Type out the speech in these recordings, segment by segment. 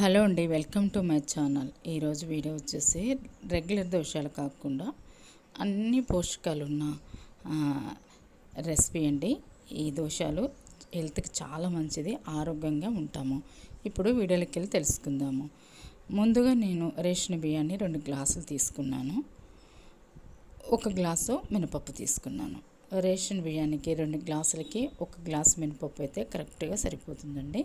Hello అండి welcome to my channel. ఈరోజు video వచ్చేసి రెగ్యులర్ దోషాలు కాకుండా అన్ని పోషకాలు ఉన్న రెసిపీ అండి. ఈ దోషాలు హెల్త్కి చాలా మంచిది ఆరోగ్యంగా ఉంటాము. ఇప్పుడు వీడియోలోకి వెళ్ళి తెలుసుకుందాము. ముందుగా నేను రేషన్ బియ్యాన్ని రెండు గ్లాసులు తీసుకున్నాను. ఒక గ్లాసు మినపప్పు తీసుకున్నాను. రేషన్ బియ్యానికి రెండు గ్లాసులకి ఒక గ్లాసు మినపప్పు అయితే కరెక్ట్గా సరిపోతుందండి.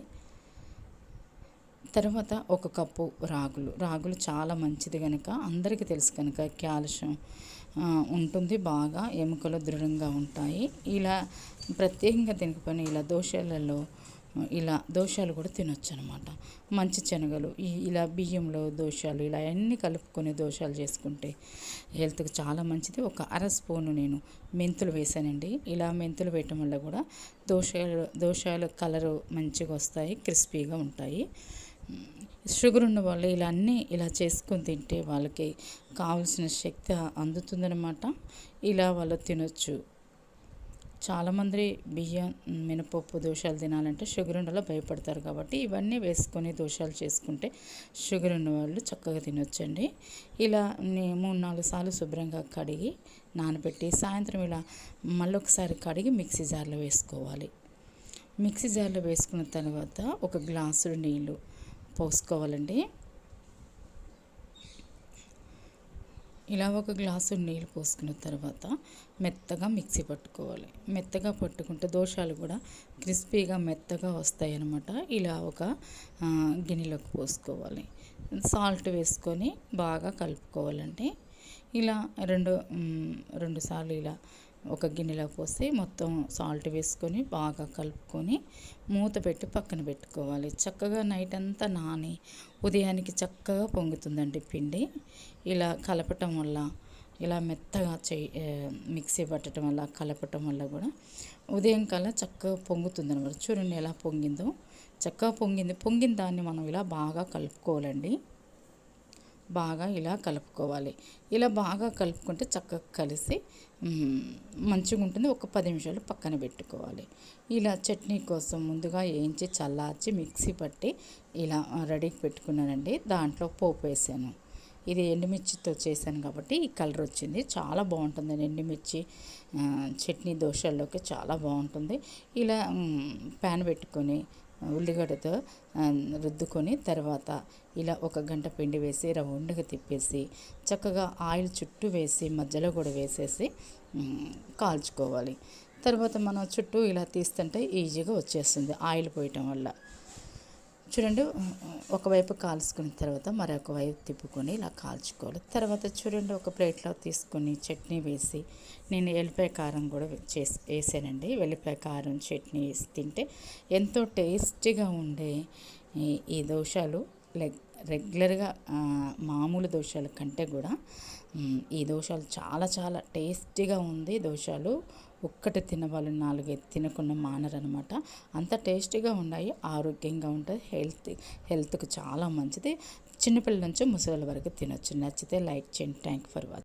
తర్వాత ఒక కప్పు రాగులు. రాగులు చాలా మంచిది కనుక అందరికీ తెలుసు కనుక క్యాల్షియం ఉంటుంది బాగా ఎముకలు దృఢంగా ఉంటాయి. ఇలా ప్రత్యేకంగా తినకపోయినా ఇలా దోషాలలో ఇలా దోషాలు కూడా తినొచ్చు అనమాట మంచి శనగలు ఈ ఇలా బియ్యంలో దోషాలు ఇలా అన్నీ కలుపుకొని దోషాలు చేసుకుంటే హెల్త్కి చాలా మంచిది. ఒక అర స్పూను నేను మెంతులు వేసానండి. ఇలా మెంతులు వేయటం వల్ల కూడా దోషాలు దోషాలు కలరు మంచిగా వస్తాయి క్రిస్పీగా ఉంటాయి. షుగర్ ఉన్న వాళ్ళు ఇలా అన్నీ ఇలా చేసుకొని తింటే వాళ్ళకి కావాల్సిన శక్తి అందుతుందనమాట ఇలా వాళ్ళు తినొచ్చు. చాలామంది బియ్యం మినపప్పు దోషాలు తినాలంటే షుగర్ ఉండలో భయపడతారు కాబట్టి ఇవన్నీ వేసుకొని దోషాలు చేసుకుంటే షుగర్ ఉన్న వాళ్ళు చక్కగా తినొచ్చండి. ఇలా మూడు నాలుగు సార్లు శుభ్రంగా కడిగి నానబెట్టి సాయంత్రం ఇలా మళ్ళొకసారి కడిగి మిక్సీ జార్లో వేసుకోవాలి. మిక్సీ జార్లో వేసుకున్న తర్వాత ఒక గ్లాసుడు నీళ్ళు పోసుకోవాలండి. ఇలా ఒక గ్లాసు నీళ్ళు పోసుకున్న తర్వాత మెత్తగా మిక్సీ పట్టుకోవాలి. మెత్తగా పట్టుకుంటే దోషాలు కూడా క్రిస్పీగా మెత్తగా వస్తాయి అన్నమాట ఇలా ఒక గిన్నెలోకి పోసుకోవాలి. సాల్ట్ వేసుకొని బాగా కలుపుకోవాలండి. ఇలా రెండు రెండు సార్లు ఇలా ఒక గిన్నెలో పోసి మొత్తం సాల్ట్ వేసుకొని బాగా కలుపుకొని మూత పెట్టి పక్కన పెట్టుకోవాలి. చక్కగా నైట్ అంతా నాని ఉదయానికి చక్కగా పొంగుతుందండి పిండి. ఇలా కలపటం వల్ల ఇలా మెత్తగా చేయి మిక్సీ పట్టడం వల్ల కలపటం వల్ల కూడా ఉదయం కల్లా చక్కగా పొంగుతుంది అనమాట చూడండి ఎలా పొంగిందో. చక్కగా పొంగింది. పొంగిన దాన్ని మనం ఇలా బాగా కలుపుకోవాలండి. బాగా ఇలా కలుపుకోవాలి. ఇలా బాగా కలుపుకుంటే చక్కగా కలిసి మంచిగా ఉంటుంది. ఒక పది నిమిషాలు పక్కన పెట్టుకోవాలి. ఇలా చట్నీ కోసం ముందుగా వేయించి చల్లార్చి మిక్సీ పట్టి ఇలా రెడీకి పెట్టుకున్నానండి. దాంట్లో పోపు వేసాను. ఇది ఎండుమిర్చితో చేశాను కాబట్టి ఈ కలర్ వచ్చింది. చాలా బాగుంటుంది. ఎండుమిర్చి చట్నీ దోశల్లోకి చాలా బాగుంటుంది. ఇలా ప్యాన్ పెట్టుకొని ఉల్లిగడ్డతో రుద్దుకొని తర్వాత ఇలా ఒక గంట పిండి వేసి రౌండ్గా తిప్పేసి చక్కగా ఆయిల్ చుట్టూ వేసి మధ్యలో కూడా వేసేసి కాల్చుకోవాలి. తర్వాత మనం చుట్టూ ఇలా తీస్తుంటే ఈజీగా వచ్చేస్తుంది ఆయిల్ పోయటం వల్ల. చూడండి ఒకవైపు కాల్చుకున్న తర్వాత మరొక వైపు తిప్పుకొని ఇలా కాల్చుకోవాలి. తర్వాత చూడండి ఒక ప్లేట్లో తీసుకొని చట్నీ వేసి నేను ఎల్లిపాయ కారం కూడా చేసి వేసానండి. వెల్లిపాయ కారం చట్నీ వేసి తింటే ఎంతో టేస్టీగా ఉండే ఈ దోశలు లెగ్ రెగ్యులర్గా మామూలు దోశల కంటే కూడా ఈ దోశలు చాలా చాలా టేస్టీగా ఉంది దోశలు ఒక్కటి తినవాళ్ళు నాలుగైదు తినకుండా మానరనమాట అంత టేస్టీగా ఉన్నాయి ఆరోగ్యంగా ఉంటుంది హెల్త్ హెల్త్కి చాలా మంచిది. చిన్నపిల్లల నుంచి ముసలి వరకు తినొచ్చు. నచ్చితే లైక్ చేయండి. Thank for watching